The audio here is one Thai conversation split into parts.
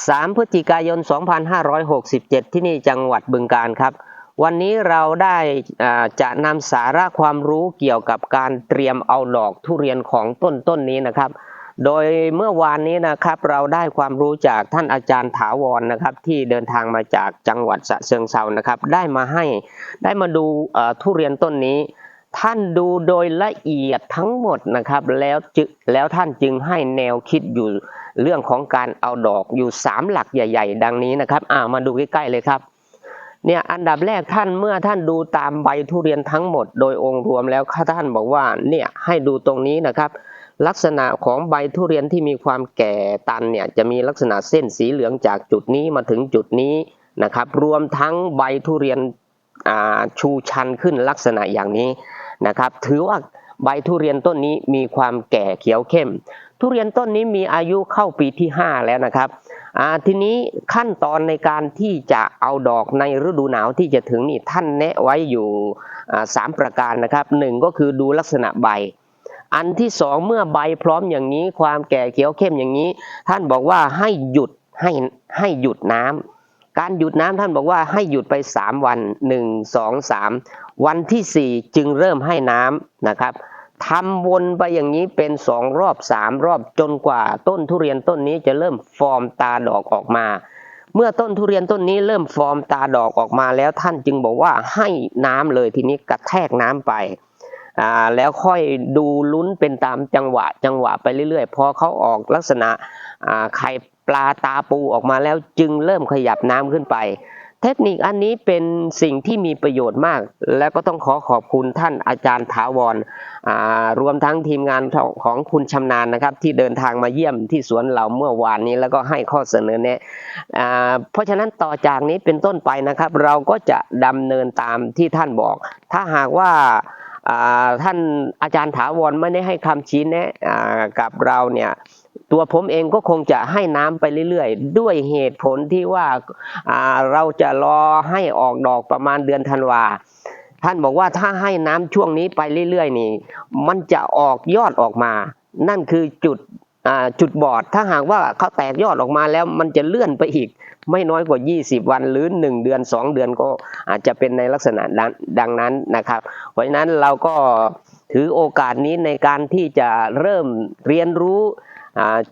3 พฤศจิกายน 2567 ที่นี่จังหวัดบึงกาฬครับ วันนี้เราได้จะนำสาระความรู้เกี่ยวกับการเตรียมเอาดอกทุเรียนของต้นต้นนี้นะครับ โดยเมื่อวานนี้นะครับเราได้ความรู้จากท่านอาจารย์ถาวรนะครับที่เดินทางมาจากจังหวัดฉะเชิงเซานะครับ ได้มาให้ได้มาดูทุเรียนต้นนี้ท่านดูโดยละเอียดทั้งหมดนะครับ แล้วจึแล้วท่านจึงให้แนวคิดอยู่ เรื่องของการเอาดอกอยู่สามหลักใหญ่ ๆ ดังนี้นะครับอ่ามาดูใกล้ๆเลยครับเนี่ยอันดับแรกท่านเมื่อท่านดูตามใบทุเรียนทั้งหมดโดยองค์รวมแล้วท่านบอกว่าเนี่ยให้ดูตรงนี้นะครับ ลักษณะของใบทุเรียนที่มีความแก่ตันเนี่ยจะมีลักษณะเส้นสีเหลืองจากจุดนี้มาถึงจุดนี้นะครับ รวมทั้งใบทุเรียนชูชันขึ้นลักษณะอย่างนี้นะครับ ถือว่า ใบทุเรียนต้นนี้มีความแก่เขียวเข้ม ทุเรียนต้นนี้มีอายุเข้าปีที่ 5 แล้วนะครับทีนี้ขั้นตอนในการที่จะเอาดอกในฤดูหนาวที่จะถึงนี่ท่านแนะไว้อยู่อ่าสามประการนะครับหนึ่งก็คือดูลักษณะใบ อันที่สองเมื่อใบพร้อมอย่างนี้ ความแก่เขียวเข้มอย่างนี้ ท่านบอกว่าให้หยุดให้ให้หยุดน้ำการหยุดน้ำท่านบอกว่าให้หยุดไป 3 วัน 1 2 3 วันที่ 4 จึงเริ่มให้น้ำนะครับ ทำวนไปอย่างนี้เป็น2รอบ3รอบจนกว่าต้นทุเรียนต้นนี้จะเริ่มฟอร์มตาดอกออกมา เมื่อต้นทุเรียนต้นนี้เริ่มฟอร์มตาดอกออกมาแล้วท่านจึงบอกว่าให้น้ำเลยทีนี้กระแทกน้ำไปอ่าแล้วค่อยดูลุ้นเป็นตามจังหวะจังหวะไปเรื่อยๆ พอเขาออกลักษณะอ่าไข่ปลาตาปูออกมาแล้วจึงเริ่มขยับน้ำขึ้นไป เทคนิคอันนี้เป็นสิ่งที่มีประโยชน์มาก และก็ต้องขอขอบคุณท่านอาจารย์ถาวรรวมทั้งทีมงานของคุณชำนาญนะครับ ที่เดินทางมาเยี่ยมที่สวนเราเมื่อวานนี้แล้วก็ให้ข้อเสนอแนะอ่าเพราะฉะนั้นต่อจากนี้เป็นต้นไปนะครับ เราก็จะดำเนินตามที่ท่านบอก ถ้าหากว่าท่านอาจารย์ถาวรไม่ได้ให้คำชี้แนะกับเราเนี่ย ตัวผมเองก็คงจะให้น้ำไปเรื่อยๆ ด้วยเหตุผลที่ว่าเราจะรอให้ออกดอกประมาณเดือนธันวาท่านบอกว่าถ้าให้น้ำช่วงนี้ไปเรื่อยๆ นี่ มันจะออกยอดออกมา นั่นคือจุดจุดบอด ถ้าหากว่าเขาแตกยอดออกมาแล้วมันจะเลื่อนไปอีก ไม่น้อยกว่า 20 วันหรือ 1 เดือน 2 เดือนก็อาจจะเป็นในลักษณะดังนั้นนะครับ เพราะฉะนั้นเราก็ถือโอกาสนี้ในการที่จะเริ่มเรียนรู้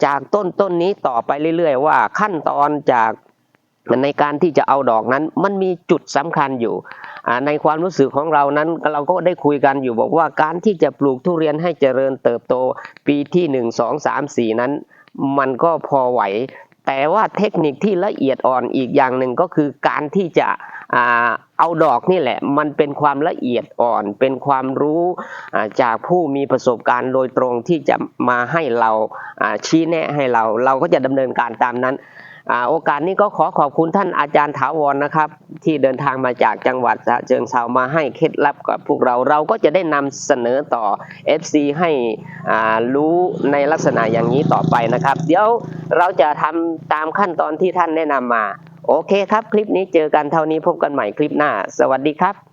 จากต้นต้นนี้ต่อไปเรื่อย ๆ ว่าขั้นตอนจากในการที่จะเอาดอกนั้นมันมีจุดสำคัญอยู่ ในความรู้สึกของเรานั้นเราก็ได้คุยกันอยู่บอกว่าการที่จะปลูกทุเรียนให้เจริญเติบโตปีที่ 1 2 3 4 นั้น มันก็พอไหว แต่ว่าเทคนิคที่ละเอียดอ่อนอีกอย่างหนึ่งก็คือการที่จะ เอาดอกนี่แหละ มันเป็นความละเอียดอ่อน เป็นความรู้จากผู้มีประสบการณ์โดยตรงที่จะมาให้เราชี้แนะให้เรา เราก็จะดำเนินการตามนั้นอโอกาสนี้ก็ขอขอบคุณท่านอาจารย์ถาวรนะครับ ที่เดินทางมาจากจังหวัดฉะเชิงเซามาให้เคล็ดลับกับพวกเราเราก็จะได้นำเสนอต่อ FC ให้รู้ในลักษณะอย่างนี้ต่อไปนะครับ เดี๋ยวเราจะทำตามขั้นตอนที่ท่านแนะนำมา โอเคครับ คลิปนี้เจอกันเท่านี้พบกันใหม่คลิปหน้า สวัสดีครับ